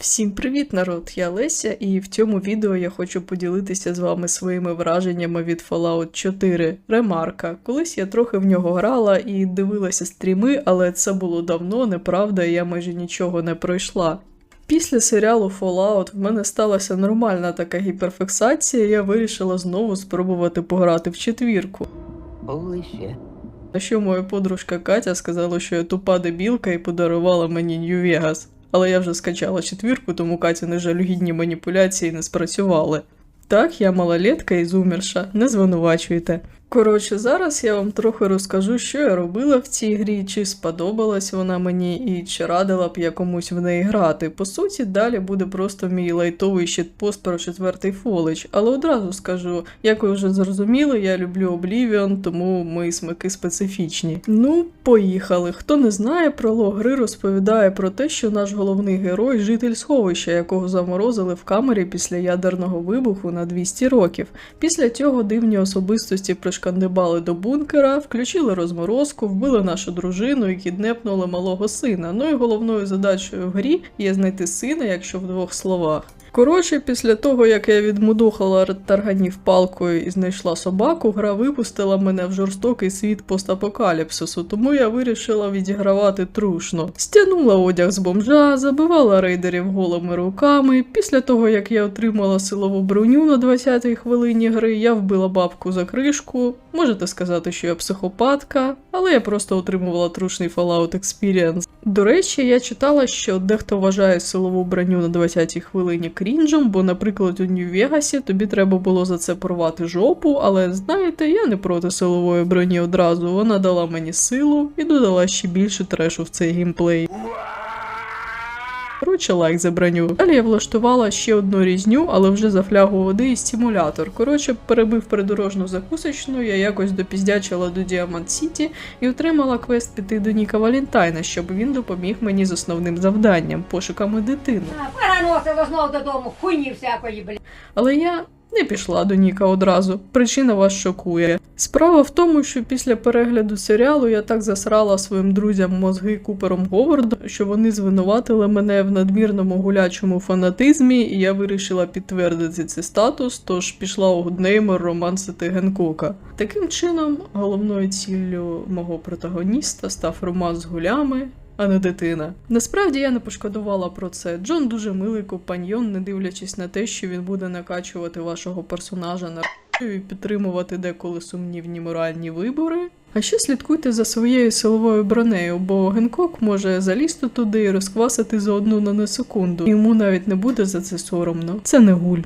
Всім привіт, народ! Я Леся, і в цьому відео я хочу поділитися з вами своїми враженнями від Fallout 4 Ремарка. Колись я трохи в нього грала і дивилася стріми, але це було давно, неправда, і я майже нічого не пройшла. Після серіалу Fallout в мене сталася нормальна така гіперфіксація, і я вирішила знову спробувати пограти в четвірку. Shit. На що моя подружка Катя сказала, що я тупа дебілка і подарувала мені Нью-Вегас. Але я вже скачала четвірку, тому Катіни жалюгідні маніпуляції не спрацювали. Так, я малолетка і зумерша, не звинувачуйте. Коротше, зараз я вам трохи розкажу, що я робила в цій грі, чи сподобалась вона мені, і чи радила б я комусь в неї грати. По суті, далі буде просто мій лайтовий щитпост про четвертий фолич. Але одразу скажу, як ви вже зрозуміли, я люблю Oblivion, тому мої смаки специфічні. Ну, поїхали. Хто не знає, пролог гри розповідає про те, що наш головний герой житель сховища, якого заморозили в камері після ядерного вибуху на 200 років. Після цього дивні особистості пришкандибали до бункера, включили розморозку, вбили нашу дружину і кіднепнули малого сина. Ну і головною задачею в грі є знайти сина, якщо в двох словах. Коротше, після того, як я відмудохала тарганів палкою і знайшла собаку, гра випустила мене в жорстокий світ постапокаліпсису, тому я вирішила відігравати трушно. Стягнула одяг з бомжа, забивала рейдерів голими руками. Після того, як я отримала силову броню на 20-й хвилині гри, я вбила бабку за кришку. Можете сказати, що я психопатка, але я просто отримувала трушний Fallout Experience. До речі, я читала, що дехто вважає силову броню на 20-й хвилині крінжем, бо, наприклад, у Нью-Вегасі тобі треба було за це порвати жопу, але знаєте, я не проти силової броні одразу. Вона дала мені силу і додала ще більше трешу в цей геймплей. Коротше, лайк за броню. Далі я влаштувала ще одну різню, але вже за флягу води і стимулятор. Коротше, перебив придорожну закусочну, я якось допіздячила до Діамант Сіті і отримала квест піти до Ніка Валентайна, щоб він допоміг мені з основним завданням пошуками дитини. Переносила знов додому, хуйні всякої, блядь. Але я не пішла до Ніка одразу. Причина вас шокує. Справа в тому, що після перегляду серіалу я так засрала своїм друзям мозги Купером Говардом, що вони звинуватили мене в надмірному гулячому фанатизмі, і я вирішила підтвердити цей статус, тож пішла у Гуднеймер романсити Генкока. Таким чином, головною ціллю мого протагоніста став роман з гулями, а не дитина. Насправді я не пошкодувала про це. Джон дуже милий компаньйон, не дивлячись на те, що він буде накачувати вашого персонажа на і підтримувати деколи сумнівні моральні вибори. А ще слідкуйте за своєю силовою бронею, бо Генкок може залізти туди і розквасити за одну на секунду. Йому навіть не буде за це соромно. Це не гуль,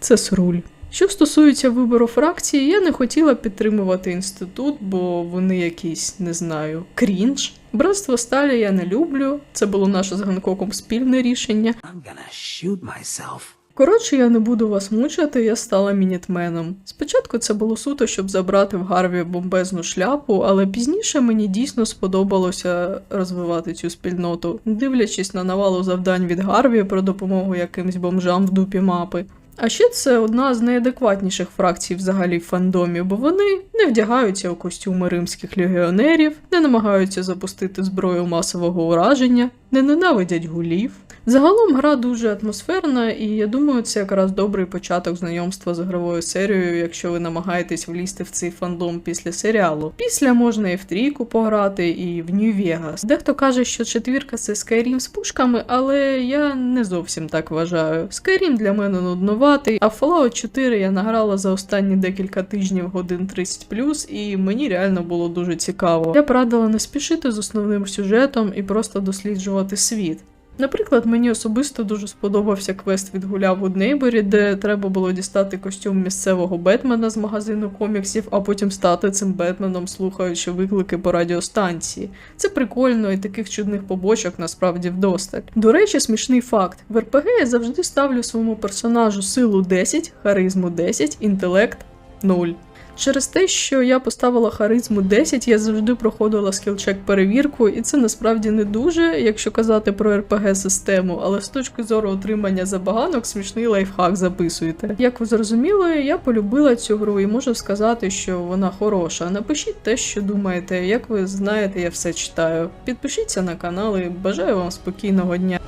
це сруль. Що стосується вибору фракції, я не хотіла підтримувати інститут, бо вони якісь, не знаю, крінж. Братство сталі я не люблю. Це було наше з Ганкоком спільне рішення. I'm gonna shoot myself. Коротше, я не буду вас мучити, я стала мінітменом. Спочатку це було суто, щоб забрати в Гарві бомбезну шляпу, але пізніше мені дійсно сподобалося розвивати цю спільноту, дивлячись на навалу завдань від Гарві про допомогу якимсь бомжам в дупі мапи. А ще це одна з найадекватніших фракцій взагалі в фандомі, бо вони не вдягаються у костюми римських легіонерів, не намагаються запустити зброю масового ураження, не ненавидять гулів. Загалом гра дуже атмосферна, і я думаю, це якраз добрий початок знайомства з ігровою серією, якщо ви намагаєтесь влізти в цей фандом після серіалу. Після можна і в трійку пограти, і в Нью-Вегас. Дехто каже, що четвірка це Skyrim з пушками, але я не зовсім так вважаю. Skyrim для мене нудноватий, а Fallout 4 я награла за останні декілька тижнів годин 30+, і мені реально було дуже цікаво. Я б радила не спішити з основним сюжетом і просто досліджувати світ. Наприклад, мені особисто дуже сподобався квест від гуля в Гуднейборі, де треба було дістати костюм місцевого Бетмена з магазину коміксів, а потім стати цим Бетменом, слухаючи виклики по радіостанції. Це прикольно і таких чудних побочок насправді вдосталь. До речі, смішний факт: в РПГ я завжди ставлю своєму персонажу силу 10, харизму 10, інтелект 0. Через те, що я поставила харизму 10, я завжди проходила скілчек перевірку, і це насправді не дуже, якщо казати про РПГ систему, але з точки зору отримання забаганок смішний лайфхак записуєте. Як ви зрозуміли, я полюбила цю гру і можу сказати, що вона хороша. Напишіть те, що думаєте. Як ви знаєте, я все читаю. Підпишіться на канал і бажаю вам спокійного дня.